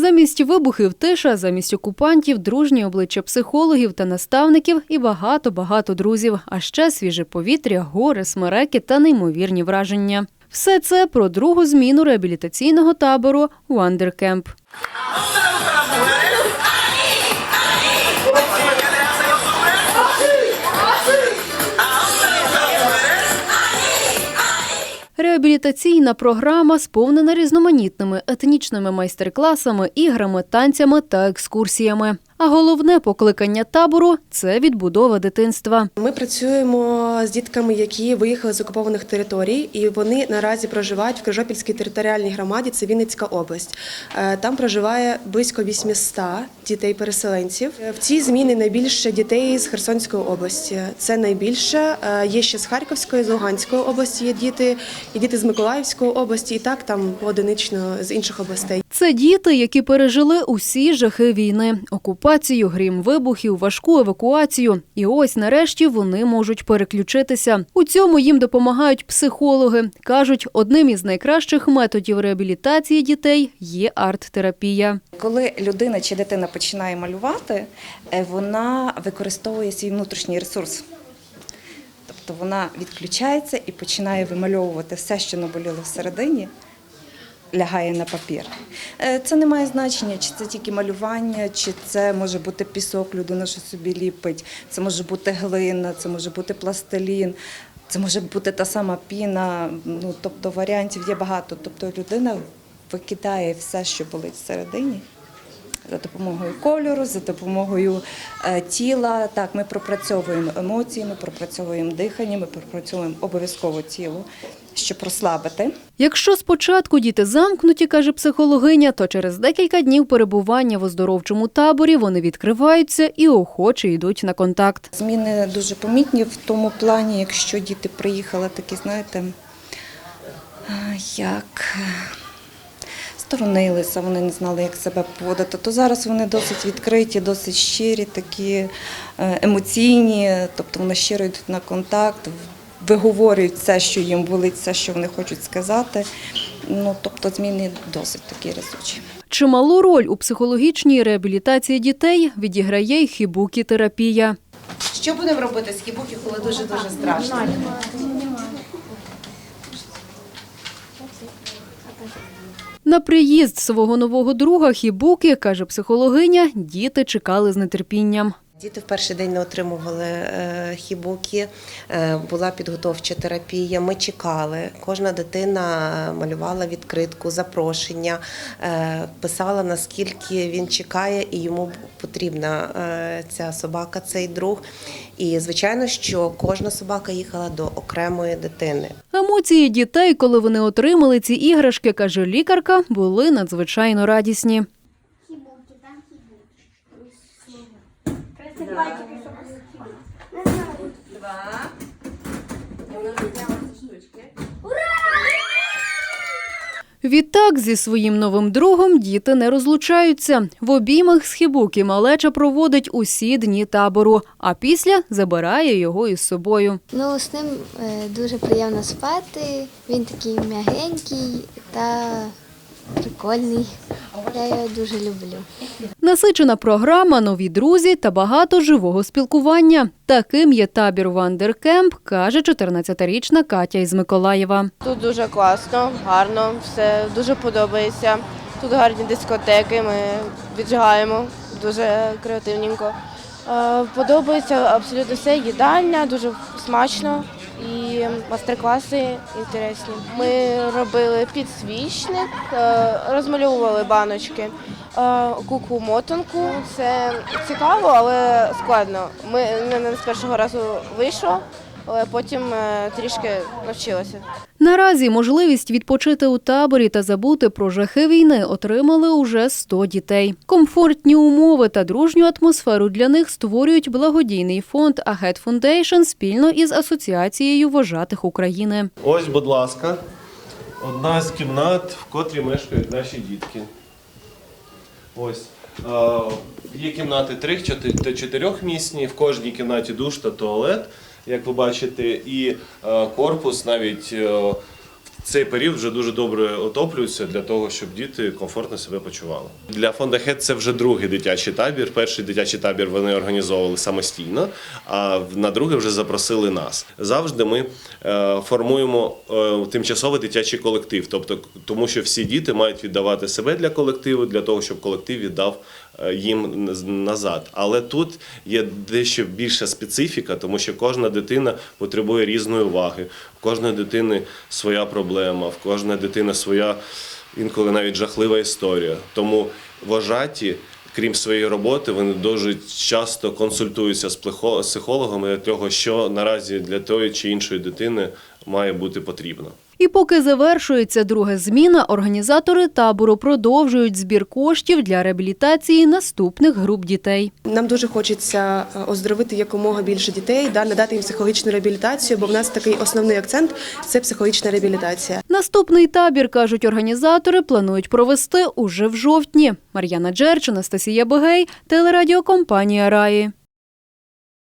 Замість вибухів тиша, замість окупантів, дружні обличчя психологів та наставників і багато-багато друзів, а ще свіже повітря, гори, смереки та неймовірні враження. Все це про другу зміну реабілітаційного табору Wondercamp. Реабілітаційна програма сповнена різноманітними етнічними майстер-класами, іграми, танцями та екскурсіями. А головне покликання табору це відбудова дитинства. Ми працюємо з дітками, які виїхали з окупованих територій, і вони наразі проживають в Крижопільській територіальній громаді. Це Вінницька область. Е, Там проживає близько 800 дітей-переселенців. Е, В цій зміні найбільше дітей з Херсонської області. Це найбільше. Е, Є ще з Харківської, з Луганської області є діти, і діти з Миколаївської області, і так там поодинично з інших областей. Це діти, які пережили усі жахи війни: окупацію, грім вибухів, важку евакуацію. І ось нарешті вони можуть переключитися. У цьому їм допомагають психологи. кажуть, одним із найкращих методів реабілітації дітей є арт-терапія. Коли людина чи дитина починає малювати, е, вона використовує свій внутрішній ресурс. Тобто вона відключається і починає вимальовувати все, що наболіло всередині, лягає на папір. Е, Це не має значення, чи це тільки малювання, чи це може бути пісок, людина що собі ліпить, це може бути глина, це може бути пластилін. Це може бути та сама піна, ну тобто варіантів є багато. Тобто людина викидає все, що болить всередині, за допомогою кольору, за допомогою е, тіла. Так, ми пропрацьовуємо емоції, ми пропрацьовуємо дихання, ми пропрацьовуємо обов'язково тіло, щоб розслабити. Якщо спочатку діти замкнуті, каже психологиня, то через декілька днів перебування в оздоровчому таборі вони відкриваються і охоче йдуть на контакт. Зміни дуже помітні в тому плані, якщо діти приїхали такі, знаєте, як е, сторонилися, вони не знали, як себе поводити, то зараз вони досить відкриті, досить щирі, такі е, емоційні, тобто вони щиро йдуть на контакт, виговорюють все, що їм болить, все, що вони хочуть сказати. Ну, тобто зміни досить такі різучі. Чималу роль у психологічній реабілітації дітей відіграє й хібукі-терапія. Що будемо робити з хібуки, коли дуже дуже страшно? На приїзд свого нового друга Хібуки, каже психологиня, діти чекали з нетерпінням. Діти в перший день не отримували е, хібуки, е, була підготовча терапія. Ми чекали. Кожна дитина малювала відкритку, запрошення, е, писала наскільки він чекає і йому потрібна е, ця собака, цей друг. І звичайно, що кожна собака їхала до окремої дитини. Емоції дітей, коли вони отримали ці іграшки, каже лікарка, були надзвичайно радісні. Відтак зі своїм новим другом діти не розлучаються. В обіймах з хібуки малеча проводить усі дні табору, а після забирає його із собою. Ну, з ним е, дуже приємно спати. Він такий м'ягенький та прикольний. Я його дуже люблю. Насичена програма, нові друзі та багато живого спілкування. Таким є табір Вандеркемп, каже 14-річна Катя із Миколаєва. Тут дуже класно, гарно, все дуже подобається. Тут гарні дискотеки, ми віджигаємо дуже креативненько. Е, Подобається абсолютно все, їдальня, дуже смачно і майстер-класи інтересні. Ми робили підсвічник, е, розмальовували баночки, е, куку-мотанку. Це цікаво, але складно. Ми не з першого разу вийшло, але потім е, трішки навчилася. Наразі можливість відпочити у таборі та забути про жахи війни отримали уже 100 дітей. Комфортні умови та дружню атмосферу для них створюють благодійний фонд Ahead Foundation спільно із Асоціацією вожатих України. Ось, будь ласка, одна з кімнат, в котрій мешкають наші дітки. Ось. Е, є кімнати трьох та чотирьохмісні, в кожній кімнаті душ та туалет, як ви бачите, і е, корпус навіть. е, цей період вже дуже добре отоплюються для того, щоб діти комфортно себе почували. Для фонду ХЕД це вже другий дитячий табір. Перший дитячий табір вони організовували самостійно, а на другий вже запросили нас. Завжди ми е, формуємо тимчасовий дитячий колектив, тобто тому, що всі діти мають віддавати себе для колективу, для того, щоб колектив віддав їм наз- назад. Але тут є дещо більша специфіка, тому що кожна дитина потребує різної уваги. В кожної дитини своя проблема, в кожної дитини своя інколи навіть жахлива історія. Тому вожаті. Крім своєї роботи, вони дуже часто консультуються з психологами для того, що наразі для тої чи іншої дитини має бути потрібно. І поки завершується друга зміна, організатори табору продовжують збір коштів для реабілітації наступних груп дітей. Нам дуже хочеться е, оздоровити якомога більше дітей, да, надати їм психологічну реабілітацію, бо в нас такий основний акцент це психологічна реабілітація. Наступний табір, кажуть організатори, планують провести уже в жовтні. Мар'яна Джерч, Анастасія Бегей, телерадіокомпанія Раї.